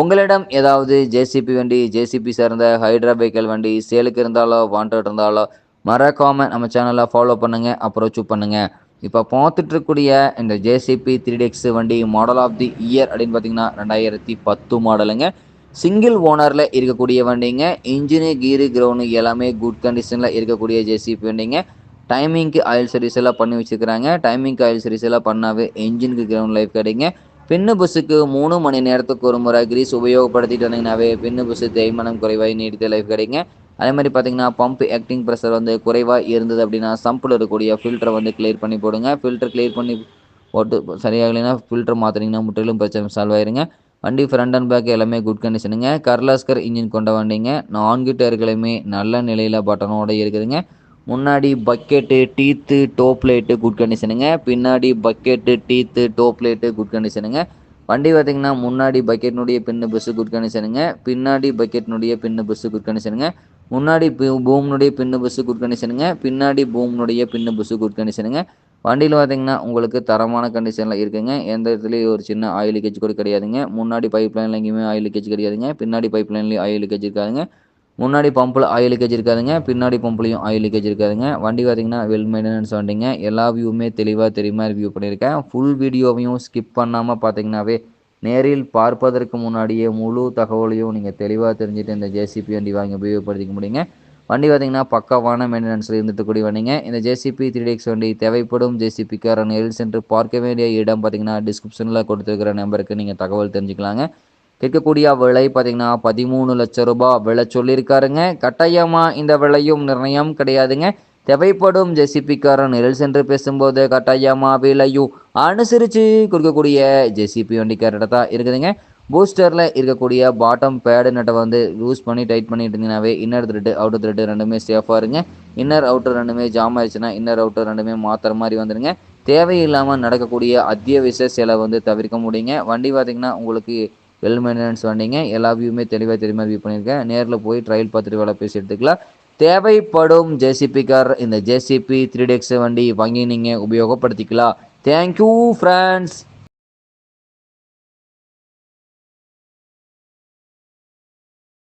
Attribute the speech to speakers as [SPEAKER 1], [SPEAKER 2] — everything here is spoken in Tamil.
[SPEAKER 1] உங்களிடம் ஏதாவது ஜேசிபி வண்டி ஜேசிபி சேர்ந்த ஹைட்ரா பைக்கல் வண்டி சேலுக்கு இருந்தாலோ வாண்டட் இருந்தாலோ மறக்காமல் நம்ம சேனலை ஃபாலோ பண்ணுங்கள் அப்ரோச் பண்ணுங்கள் இப்போ பார்த்துட்ருக்கக்கூடிய இந்த ஜேசிபி த்ரீ டெக்ஸ் வண்டி மாடல் ஆஃப் தி இயர் அப்படின்னு பார்த்தீங்கன்னா ரெண்டாயிரத்தி பத்து மாடலுங்க சிங்கிள் ஓனரில் இருக்கக்கூடிய வண்டிங்க. இன்ஜினு கீரு கிரவுண்டு எல்லாமே குட் கண்டிஷனில் இருக்கக்கூடிய ஜேசிபி வண்டிங்க. டைமிங்க்கு ஆயில் சர்வீஸ் எல்லாம் பண்ணி வச்சுருக்கிறாங்க. டைமிங்க்கு ஆயில் சர்வீஸ் எல்லாம் பண்ணாவே இன்ஜினுக்கு கிரவுண்ட் லைஃப் கிடைங்க. பின்னு பஸ்ஸுக்கு மூணு மணி நேரத்துக்கு ஒரு முறை கிரீஸ் உபயோகப்படுத்திட்டு வந்தீங்கன்னாவே பின்னு பஸ்ஸு தேய்மானம் குறைவாக நீடித்த லைஃப் கிடைங்க. அதே மாதிரி பார்த்தீங்கன்னா பம்ப் ஆக்டிங் ப்ரெஷர் வந்து குறைவாக இருந்தது அப்படின்னா சம்பில் இருக்கக்கூடிய ஃபில்டரை வந்து கிளியர் பண்ணி போடுங்க. ஃபில்டர் கிளியர் பண்ணி போட்டு சரியாகலைன்னா ஃபில்டர் மாற்றினீங்கன்னா முற்றிலும் பிரச்சனை சால்வ் ஆயிருங்க. வண்டி ஃப்ரண்ட் அண்ட் பேக் எல்லாமே குட் கண்டிஷனுங்க கர்லாஸ்கர் இன்ஜின் கொண்ட வண்டிங்க. நான்கு டயர்களையுமே நல்ல நிலையில் பட்டனோட இருக்குதுங்க. முன்னாடி bucket teeth top light good கண்டிஷனுங்க பின்னாடி bucket teeth top light good கண்டிஷனுங்க வண்டி பார்த்தீங்கன்னா முன்னாடி பக்கெட்னுடைய பின்னு பஸ்ஸு குட் கண்டிஷனுங்க பின்னாடி பக்கெட்னுடைய பின்னு பஸ்ஸு குட் கண்டிஷனுங்க முன்னாடி பூம்னுடைய பின்னு பஸ்ஸு குட் கண்டிஷனுங்க பின்னாடி பூம்னுடைய பின்னு பஸ்ஸு குட் கண்டிஷனுங்க வண்டியில் பார்த்தீங்கன்னா உங்களுக்கு தரமான கண்டிஷனில் இருக்குங்க. எந்த இடத்துலையும் ஒரு சின்ன ஆயில் லீக்கேஜ் கூட கிடையாதுங்க. முன்னாடி பைப் லைனில் எங்கேயுமே ஆயில் லீக்கேஜ் கிடையாதுங்க. பின்னாடி பைப் லைன்லேயும் ஆயில் லீக்கேஜ் இருக்காதுங்க. முன்னாடி பம்பில் ஆயில் லீக்கேஜ் இருக்காதுங்க பின்னாடி பம்ப்லேயும் ஆயில் லீக்கேஜ் இருக்காதுங்க. வண்டி பார்த்தீங்கன்னா வெல் மெயின்டெனன்ஸ் வண்டிங்க. எல்லா வியூவுமே தெளிவாக தெரியுமா ரிவ்யூ பண்ணியிருக்கேன். ஃபுல் வீடியோவையும் ஸ்கிப் பண்ணாமல் பார்த்தீங்கன்னாவே நேரில் பார்ப்பதற்கு முன்னாடியே முழு தகவலையும் நீங்கள் தெளிவாக தெரிஞ்சுட்டு இந்த ஜேசிபி வண்டி வாங்கி உபயோகப்படுத்திக்க முடியுங்க. வண்டி பார்த்தீங்கன்னா பக்காவான மெயின்டெனன்ஸில் இருந்துட்டு வண்டிங்க. இந்த ஜேசிபி த்ரீ டேக்ஸ் வண்டி தேவைப்படும் ஜேசிபிக்கார நேரில் சென்று பார்க்க வேண்டிய இடம் பார்த்தீங்கன்னா டிஸ்கிரிப்ஷனில் கொடுத்துருக்கிற நம்பருக்கு நீங்கள் தகவல் தெரிஞ்சுக்கலாங்க. கேட்கக்கூடிய விலை பார்த்தீங்கன்னா பதிமூணு லட்சம் ரூபாய் விலை சொல்லியிருக்காருங்க. கட்டாயமாக இந்த விலையும் நிர்ணயம் கிடையாதுங்க. தேவைப்படும் ஜெசிபிக்காரன் நிழல் சென்று பேசும்போது கட்டாயமாக விலையும் அனுசரித்து கொடுக்கக்கூடிய ஜெசிபி வண்டிக்காரர்கிட்ட தான் இருக்குதுங்க. பூஸ்டரில் இருக்கக்கூடிய பாட்டம் பேடு நட்டை வந்து யூஸ் பண்ணி டைட் பண்ணிட்டு இருந்தீங்கன்னாவே இன்னர் த்ரெட்டு அவுட்டர் த்ரெட்டு ரெண்டுமே சேஃபாக இருங்க. இன்னர் அவுட்டர் ரெண்டுமே ஜாம் ஆயிடுச்சுன்னா இன்னர் அவுட்டர் ரெண்டுமே மாற்றுற மாதிரி வந்துடுங்க தேவையில்லாமல் நடக்கக்கூடிய அத்தியாவசிய செலவு வந்து தவிர்க்க முடியுங்க. வண்டி பார்த்திங்கன்னா உங்களுக்கு வெல் மெயின்டெனன்ஸ் வண்டிங்க எல்லா வியூமே தெளிவாக தெரியுமா வியூ பண்ணியிருக்கேன். நேரில் போய் ட்ரையல் பார்த்துட்டு வேலை பேசி எடுத்துக்கலாம். தேவைப்படும் ஜேசிபி கார் இந்த ஜேசிபி த்ரீ டெக்ஸ் வண்டி வாங்கி நீங்கள் உபயோகப்படுத்திக்கலாம். Thank you friends